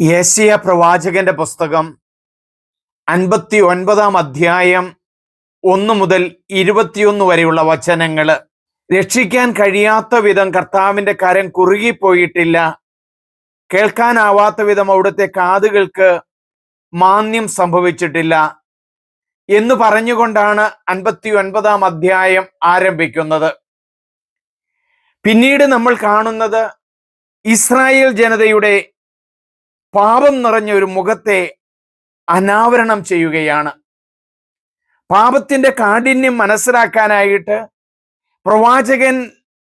യേശയ പ്രവാചകന്റെ പുസ്തകം അൻപത്തി ഒൻപതാം അധ്യായം ഒന്ന് മുതൽ ഇരുപത്തിയൊന്ന് വരെയുള്ള വചനങ്ങൾ രക്ഷിക്കാൻ കഴിയാത്ത വിധം കർത്താവിന്റെ കരം കുറുകിപ്പോയിട്ടില്ല. കേൾക്കാനാവാത്ത വിധം അവിടുത്തെ കാതുകൾക്ക് മാന്യം സംഭവിച്ചിട്ടില്ല. എന്ന് പറഞ്ഞുകൊണ്ടാണ് അൻപത്തി ഒൻപതാം അധ്യായം ആരംഭിക്കുന്നത്. പിന്നീട് നമ്മൾ കാണുന്നത് ഇസ്രായേൽ ജനതയുടെ പാപം നിറഞ്ഞ ഒരു മുഖത്തെ അനാവരണം ചെയ്യുകയാണ്. പാപത്തിന്റെ കാഠിന്യം മനസ്സിലാക്കാനായിട്ട് പ്രവാചകൻ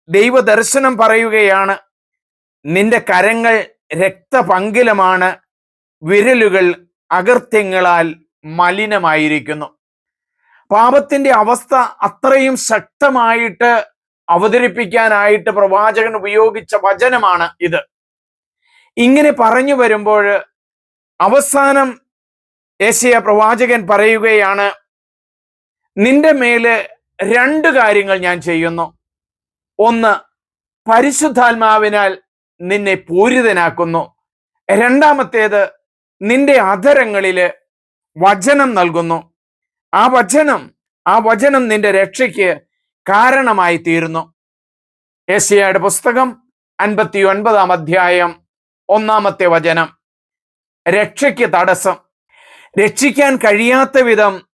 ദൈവദർശനം പറയുകയാണ് നിന്റെ കരങ്ങൾ രക്തപങ്കിലമാണ് വിരലുകൾ അകൃത്യങ്ങളാൽ മലിനമായിരിക്കുന്നു. പാപത്തിന്റെ അവസ്ഥ അത്രയും ശക്തമായിട്ട് അവതരിപ്പിക്കാനായിട്ട് പ്രവാചകൻ ഉപയോഗിച്ച വചനമാണ് ഇത്. ഇങ്ങനെ പറഞ്ഞു വരുമ്പോൾ അവസാനം ഏശയ പ്രവാചകൻ പറയുകയാണ് നിന്റെ മേൽ രണ്ട് കാര്യങ്ങൾ ഞാൻ ചെയ്യുന്നു. ഒന്ന് പരിശുദ്ധാത്മാവിനാൽ നിന്നെ പൂരിതനാക്കുന്നു. രണ്ടാമത്തേത് നിന്റെ അധരങ്ങളിൽ വചനം നൽകുന്നു. ആ വചനം ആ വചനം നിന്റെ രക്ഷയ്ക്ക് കാരണമായി തീരുന്നു. ഏഷ്യയുടെ പുസ്തകം അൻപത്തി ഒൻപതാം അധ്യായം ഒന്നാമത്തെ വചനം. രക്ഷയ്ക്ക് തടസ്സം. രക്ഷിക്കാൻ കഴിയാത്ത വിധം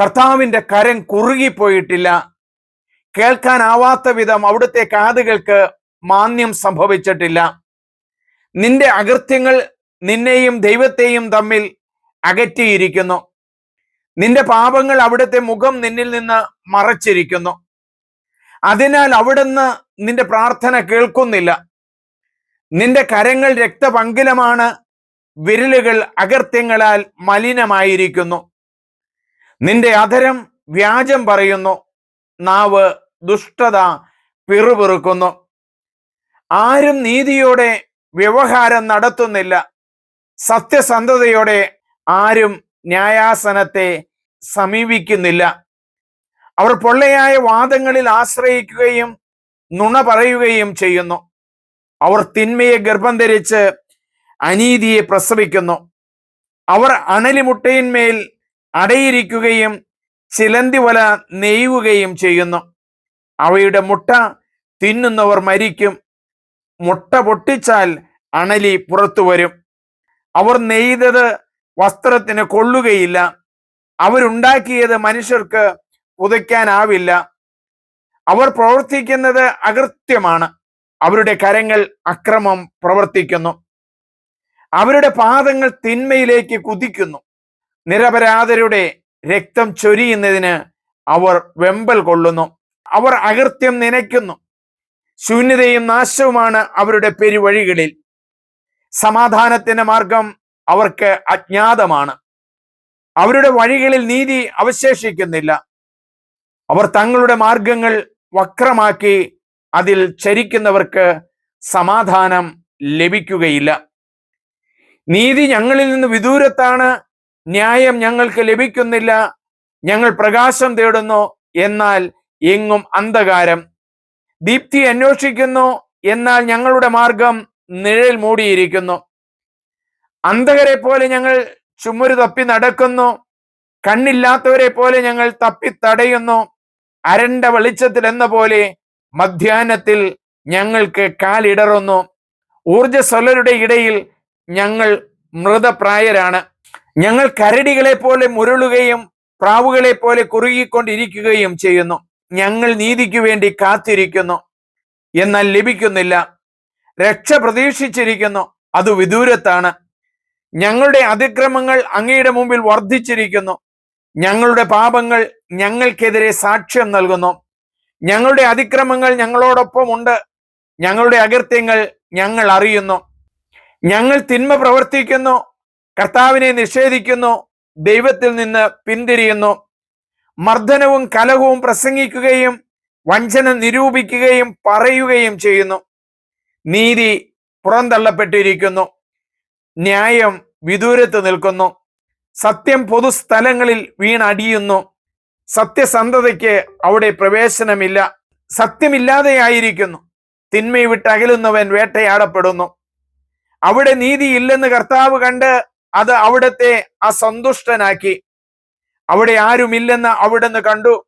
കർത്താവിന്റെ കരം കുറുകിപ്പോയിട്ടില്ല. കേൾക്കാനാവാത്ത വിധം അവിടുത്തെ കാതുകൾക്ക് മാന്യം സംഭവിച്ചിട്ടില്ല. നിന്റെ അകൃത്യങ്ങൾ നിന്നെയും ദൈവത്തെയും തമ്മിൽ അകറ്റിയിരിക്കുന്നു. നിന്റെ പാപങ്ങൾ അവിടുത്തെ മുഖം നിന്നിൽ നിന്ന് മറച്ചിരിക്കുന്നു. അതിനാൽ അവിടുന്ന് നിന്റെ പ്രാർത്ഥന കേൾക്കുന്നില്ല. നിന്റെ കരങ്ങൾ രക്തപങ്കിലമാണ് വിരലുകൾ അകർത്യങ്ങളാൽ മലിനമായിരിക്കുന്നു. നിന്റെ അധരം വ്യാജം പറയുന്നു നാവ് ദുഷ്ടത പിറുപിറുക്കുന്നു. ആരും നീതിയോടെ വ്യവഹാരം നടത്തുന്നില്ല സത്യസന്ധതയോടെ ആരും ന്യായാസനത്തെ സമീപിക്കുന്നില്ല. അവർ പൊള്ളയായ വാദങ്ങളിൽ ആശ്രയിക്കുകയും നുണ പറയുകയും ചെയ്യുന്നു. അവർ തിന്മയെ ഗർഭം ധരിച്ച് അനീതിയെ പ്രസവിക്കുന്നു. അവർ അണലിമുട്ടയിന്മേൽ അടയിരിക്കുകയും ചിലന്തി വല നെയ്യുകയും ചെയ്യുന്നു. അവയുടെ മുട്ട തിന്നുന്നവർ മരിക്കും. മുട്ട പൊട്ടിച്ചാൽ അണലി പുറത്തു വരും. അവർ നെയ്തത് വസ്ത്രത്തിന് കൊള്ളുകയില്ല. അവരുണ്ടാക്കിയത് മനുഷ്യർക്ക് പുതയ്ക്കാനാവില്ല. അവർ പ്രവർത്തിക്കുന്നത് അകൃത്യമാണ്. അവരുടെ കരങ്ങൾ അക്രമം പ്രവർത്തിക്കുന്നു. അവരുടെ പാദങ്ങൾ തിന്മയിലേക്ക് കുതിക്കുന്നു. നിരപരാധരുടെ രക്തം ചൊരിയുന്നതിന് അവർ വെമ്പൽ കൊള്ളുന്നു. അവർ അകൃത്യം നനയ്ക്കുന്നു. ശൂന്യതയും നാശവുമാണ് അവരുടെ പെരുവഴികളിൽ. സമാധാനത്തിന്റെ മാർഗം അവർക്ക് അജ്ഞാതമാണ്. അവരുടെ വഴികളിൽ നീതി അവശേഷിക്കുന്നില്ല. അവർ തങ്ങളുടെ മാർഗങ്ങൾ വക്രമാക്കി അതിൽ ചരിക്കുന്നവർക്ക് സമാധാനം ലഭിക്കുകയില്ല. നീതി ഞങ്ങളിൽ നിന്ന് വിദൂരത്താണ് ന്യായം ഞങ്ങൾക്ക് ലഭിക്കുന്നില്ല ഞങ്ങൾ പ്രകാശം തേടുന്നു എന്നാൽ എങ്ങും അന്ധകാരം. ദീപ്തി അന്വേഷിക്കുന്നു എന്നാൽ ഞങ്ങളുടെ മാർഗം നിഴൽ മൂടിയിരിക്കുന്നു. അന്ധകരെ പോലെ ഞങ്ങൾ ചുമരു തപ്പി നടക്കുന്നു കണ്ണില്ലാത്തവരെ പോലെ ഞങ്ങൾ തപ്പി തടയുന്നു. അരണ്ട വെളിച്ചത്തിൽ എന്ന പോലെ മധ്യാഹ്നത്തിൽ ഞങ്ങൾക്ക് കാലിടറുന്നു. ഊർജസ്വലരുടെ ഇടയിൽ ഞങ്ങൾ മൃതപ്രായരാണ്. ഞങ്ങൾ കരടികളെ പോലെ മുരളുകയും പ്രാവുകളെ പോലെ കുറുകിക്കൊണ്ടിരിക്കുകയും ചെയ്യുന്നു. ഞങ്ങൾ നീതിക്ക് വേണ്ടി കാത്തിരിക്കുന്നു. എന്നാൽ ലഭിക്കുന്നില്ല. രക്ഷ പ്രതീക്ഷിച്ചിരിക്കുന്നു. അത് വിദൂരത്താണ്. ഞങ്ങളുടെ അതിക്രമങ്ങൾ അങ്ങയുടെ മുമ്പിൽ വർദ്ധിച്ചിരിക്കുന്നു. ഞങ്ങളുടെ പാപങ്ങൾ ഞങ്ങൾക്കെതിരെ സാക്ഷ്യം നൽകുന്നു. ഞങ്ങളുടെ അതിക്രമങ്ങൾ ഞങ്ങളോടൊപ്പം ഉണ്ട് ഞങ്ങളുടെ അകൃത്യങ്ങൾ ഞങ്ങൾ അറിയുന്നു. ഞങ്ങൾ തിന്മ പ്രവർത്തിക്കുന്നു. കർത്താവിനെ നിഷേധിക്കുന്നു. ദൈവത്തിൽ നിന്ന് പിന്തിരിയുന്നു. മർദ്ദനവും കലഹവും പ്രസംഗിക്കുകയും വഞ്ചന നിരൂപിക്കുകയും പറയുകയും ചെയ്യുന്നു. നീതി പുറന്തള്ളപ്പെട്ടിരിക്കുന്നു. ന്യായം വിദൂരത്ത് നിൽക്കുന്നു. സത്യം പൊതുസ്ഥലങ്ങളിൽ വീണടിയുന്നു. സത്യസന്ധതയ്ക്ക് അവിടെ പ്രവേശനമില്ല. സത്യമില്ലാതെയായിരിക്കുന്നു. തിന്മയെ വിട്ട് അകലുന്നവൻ വേട്ടയാടപ്പെടുന്നു. അവിടെ നീതി ഇല്ലെന്ന് കർത്താവ് കണ്ട് അത് അവിടത്തെ അസന്തുഷ്ടനാക്കി. അവിടെ ആരുമില്ലെന്ന് അവിടുന്ന് കണ്ടു.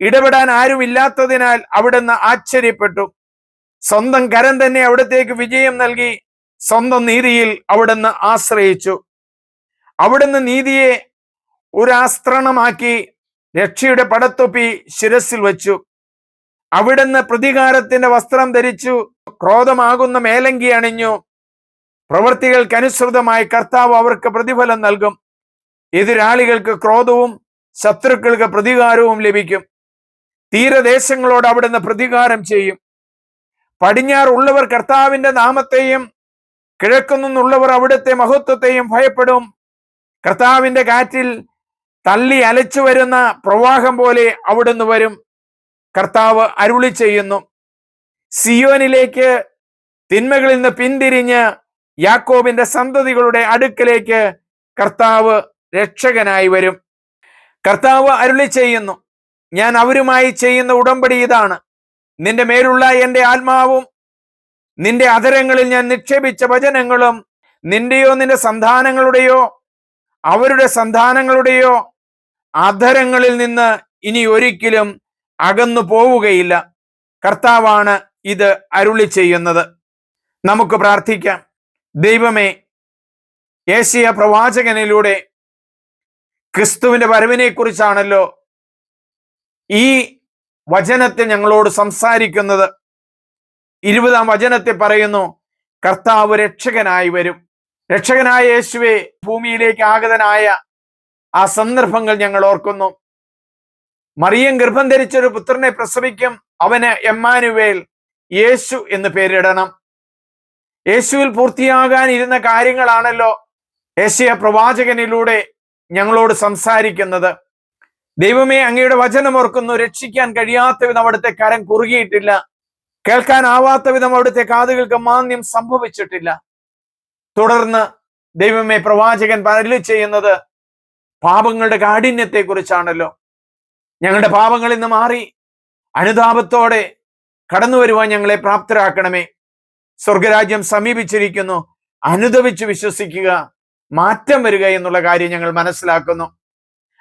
ഇടപെടാൻ ആരുമില്ലാത്തതിനാൽ അവിടുന്ന് ആശ്ചര്യപ്പെട്ടു. സ്വന്തം കരം തന്നെ അവിടത്തേക്ക് വിജയം നൽകി സ്വന്തം നീതിയിൽ അവിടുന്ന് ആശ്രയിച്ചു. അവിടുന്ന് നീതിയെ ഒരാസ്ത്രണമാക്കി രക്ഷയുടെ പടത്തൊപ്പി ശിരസിൽ വച്ചു. അവിടുന്ന് പ്രതികാരത്തിന്റെ വസ്ത്രം ധരിച്ചു. ക്രോധമാകുന്ന മേലങ്കി അണിഞ്ഞു. പ്രവൃത്തികൾക്കനുസൃതമായി കർത്താവ് അവർക്ക് പ്രതിഫലം നൽകും. എതിരാളികൾക്ക് ക്രോധവും ശത്രുക്കൾക്ക് പ്രതികാരവും ലഭിക്കും. തീരദേശങ്ങളോട് അവിടുന്ന് പ്രതികാരം ചെയ്യും. പടിഞ്ഞാറുള്ളവർ കർത്താവിന്റെ നാമത്തെയും കിഴക്കുനിന്നുള്ളവർ അവിടുത്തെ മഹത്വത്തെയും ഭയപ്പെടും. കർത്താവിന്റെ കാറ്റിൽ തള്ളി അലച്ചു വരുന്ന പ്രവാഹം പോലെ അവിടുന്ന് വരും. കർത്താവ് അരുളി ചെയ്യുന്നു. സിയോനിലേക്ക് തിന്മകളിൽ നിന്ന് പിന്തിരിഞ്ഞ് യാക്കോബിന്റെ സന്തതികളുടെ അടുക്കലേക്ക് കർത്താവ് രക്ഷകനായി വരും. കർത്താവ് അരുളി ചെയ്യുന്നു. ഞാൻ അവരുമായി ചെയ്യുന്ന ഉടമ്പടി ഇതാണ്. നിന്റെ മേലുള്ള എന്റെ ആത്മാവും നിന്റെ അധരങ്ങളിൽ ഞാൻ നിക്ഷേപിച്ച വചനങ്ങളും നിന്റെയോ നിന്റെ സന്താനങ്ങളുടെയോ അവരുടെ സന്താനങ്ങളുടെയോ അധരങ്ങളിൽ നിന്ന് ഇനി ഒരിക്കലും അകന്നു പോവുകയില്ല. കർത്താവാണ് ഇത് അരുളി ചെയ്യുന്നത്. നമുക്ക് പ്രാർത്ഥിക്കാം. ദൈവമേ ഏഷ്യ പ്രവാചകനിലൂടെ ക്രിസ്തുവിന്റെ വരവിനെ കുറിച്ചാണല്ലോ ഈ വചനത്തെ ഞങ്ങളോട് സംസാരിക്കുന്നത്. ഇരുപതാം വചനത്തെ പറയുന്നു കർത്താവ് രക്ഷകനായി വരും. രക്ഷകനായ യേശുവെ ഭൂമിയിലേക്ക് ആഗതനായ ആ സന്ദർഭങ്ങൾ ഞങ്ങൾ ഓർക്കുന്നു. മറിയം ഗർഭം ധരിച്ചൊരു പുത്രനെ പ്രസവിക്കും. അവന് എമ്മാനുവേൽ യേശു എന്ന് പേരിടണം. യേശുവിൽ പൂർത്തിയാകാൻ ഇരുന്ന കാര്യങ്ങളാണല്ലോ യേശയ പ്രവാചകനിലൂടെ ഞങ്ങളോട് സംസാരിക്കുന്നത്. ദൈവമേ അങ്ങയുടെ വചനം ഓർക്കുന്നു രക്ഷിക്കാൻ കഴിയാത്ത വിധം അവിടുത്തെ കരം കുറുകിയിട്ടില്ല. കേൾക്കാനാവാത്ത വിധം അവിടുത്തെ കാതുകൾക്ക് മാന്യം സംഭവിച്ചിട്ടില്ല. തുടർന്ന് ദൈവമേ പ്രവാചകൻ പരലി ചെയ്യുന്നത് പാപങ്ങളുടെ കാഠിന്യത്തെ കുറിച്ചാണല്ലോ ഞങ്ങളുടെ പാപങ്ങളിൽ നിന്ന് മാറി. അനുതാപത്തോടെ കടന്നു വരുവാൻ ഞങ്ങളെ പ്രാപ്തരാക്കണമേ. സ്വർഗരാജ്യം സമീപിച്ചിരിക്കുന്നു. അനുദവിച്ച് വിശ്വസിക്കുക. മാറ്റം വരിക എന്നുള്ള കാര്യം ഞങ്ങൾ മനസ്സിലാക്കുന്നു.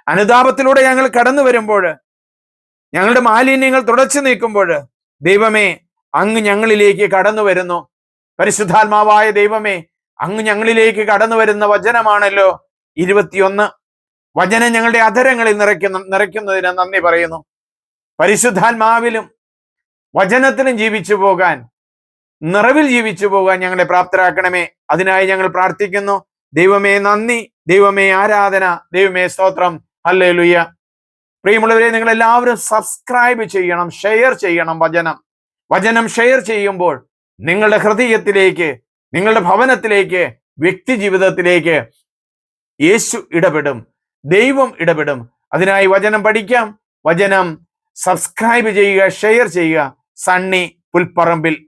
അനുതാപത്തിലൂടെ ഞങ്ങൾ കടന്നു വരുമ്പോൾ ഞങ്ങളുടെ മാലിന്യങ്ങൾ തുടച്ചു നീക്കുമ്പോൾ ദൈവമേ അങ്ങ് ഞങ്ങളിലേക്ക് കടന്നു വരുന്നു. പരിശുദ്ധാത്മാവായ ദൈവമേ അങ്ങ് ഞങ്ങളിലേക്ക് കടന്നു വരുന്ന വചനമാണല്ലോ ഇരുപത്തിയൊന്ന്. വചനം ഞങ്ങളുടെ അധരങ്ങളിൽ നിറയ്ക്കുന്ന നിറയ്ക്കുന്നതിന് നന്ദി പറയുന്നു. പരിശുദ്ധാത്മാവിലും വചനത്തിലും ജീവിച്ചു പോകാൻ നിറവിൽ ജീവിച്ചു പോകാൻ ഞങ്ങളെ പ്രാപ്തരാക്കണമേ. അതിനായി ഞങ്ങൾ പ്രാർത്ഥിക്കുന്നു. ദൈവമേ നന്ദി ദൈവമേ ആരാധന ദൈവമേ സ്തോത്രം. അല്ലേ ലുയ്യ പ്രിയമുള്ളവരെ നിങ്ങൾ എല്ലാവരും സബ്സ്ക്രൈബ് ചെയ്യണം ഷെയർ ചെയ്യണം വചനം. വചനം ഷെയർ ചെയ്യുമ്പോൾ നിങ്ങളുടെ ഹൃദയത്തിലേക്ക് നിങ്ങളുടെ ഭവനത്തിലേക്ക് വ്യക്തി ജീവിതത്തിലേക്ക് യേശു ഇടപെടും. ദൈവം ഇടപെടും. അതിനായി വചനം പഠിക്കാം. വചനം സബ്സ്ക്രൈബ് ചെയ്യുക ഷെയർ ചെയ്യുക. സണ്ണി പുൽപ്പറമ്പിൽ